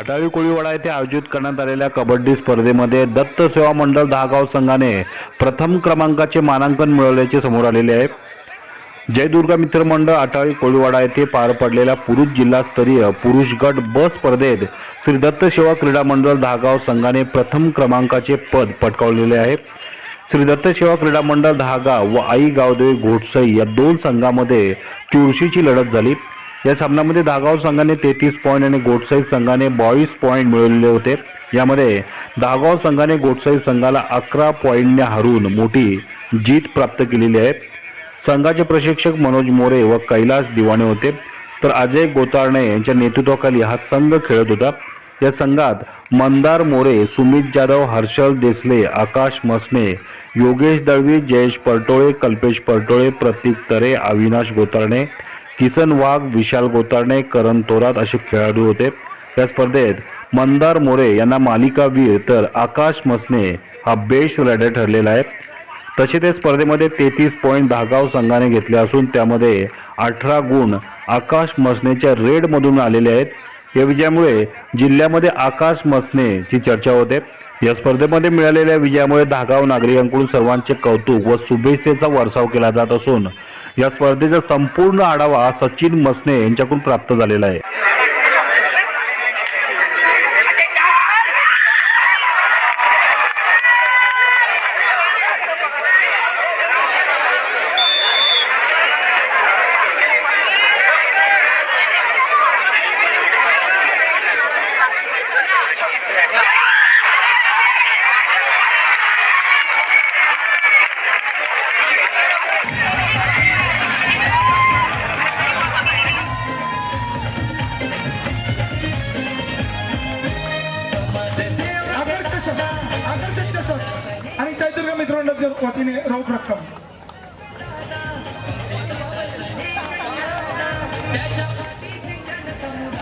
अटाळी कोळीवाडा येथे आयोजित करण्यात आलेल्या कबड्डी स्पर्धेमध्ये दत्त सेवा मंडळ दहागाव संघाने प्रथम क्रमांकाचे मानांकन मिळवल्याचे समोर आलेले आहे. जयदुर्गा मित्र मंडळ अटाळी कोळीवाडा येथे पार पडलेल्या पुरुष जिल्हास्तरीय पुरुष गट ब स्पर्धेत श्री दत्त सेवा क्रीडा मंडळ दहागाव संघाने प्रथम क्रमांकाचे पद पटकावलेले आहे. श्री दत्त सेवा क्रीडा मंडळ दहागाव व आई गावदेवी घोटसई या दोन संघामध्ये चुरशीची लढत झाली. या सामन्यामध्ये दहागाव संघाने तेहतीस पॉईंट आणि गोटसाई संघाने बावीस पॉईंट मिळवलेले होते. यामध्ये दहागाव संघाने गोटसाई संघाला अकरा पॉईंटने हरून मोठी जीत प्राप्त केलेली आहे. संघाचे प्रशिक्षक मनोज मोरे व कैलास दिवाणे होते. तर अजय गोतारणे यांच्या नेतृत्वाखाली हा संघ खेळत होता. या संघात मंदार मोरे सुमित जाधव हर्षल देसले आकाश मसने योगेश दळवी जयेश परटोळे कल्पेश परटोळे प्रतीक तरे अविनाश गोतारणे किसन वाघ विशाल गोतारणे करण थोरात असे खेळाडू होते. या स्पर्धेत मंदार मोरे यांना मालिकावीर तर आकाश मसने हा बेस्ट रायडर ठरलेला आहे. तसे ते स्पर्धेमध्ये तेहतीस पॉईंट दहागाव संघाने घेतले असून त्यामध्ये अठरा गुण आकाश मसनेच्या रेडमधून आलेले आहेत. या विजयामुळे जिल्ह्यामध्ये आकाश मसनेची चर्चा होते. या स्पर्धेमध्ये मिळालेल्या विजयामुळे दहागाव नागरिकांकडून सर्वांचे कौतुक व शुभेच्छेचा वर्षाव केला जात असून या स्पर्धेचा संपूर्ण आढावा सचिन मसने यांच्याकडून प्राप्त झालेला आहे. आदर्श आकर्षक चषक आणि चैतुर्ग मित्रांच्या वतीने रोख रक्कम.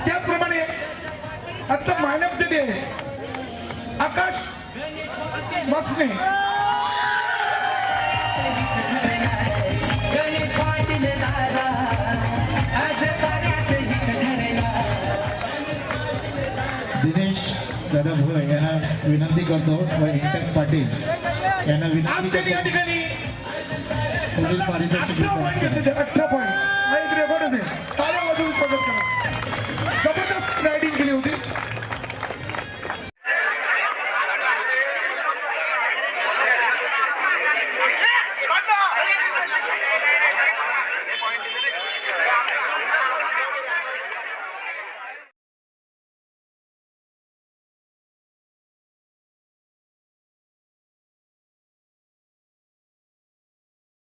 त्याचप्रमाणे आजचा man of the day Akash बसने. दादा होय यांना विनंती करतो व इंटक पाटील यांना विनंती करतो अठरा पॉईंट रेकॉर्ड होते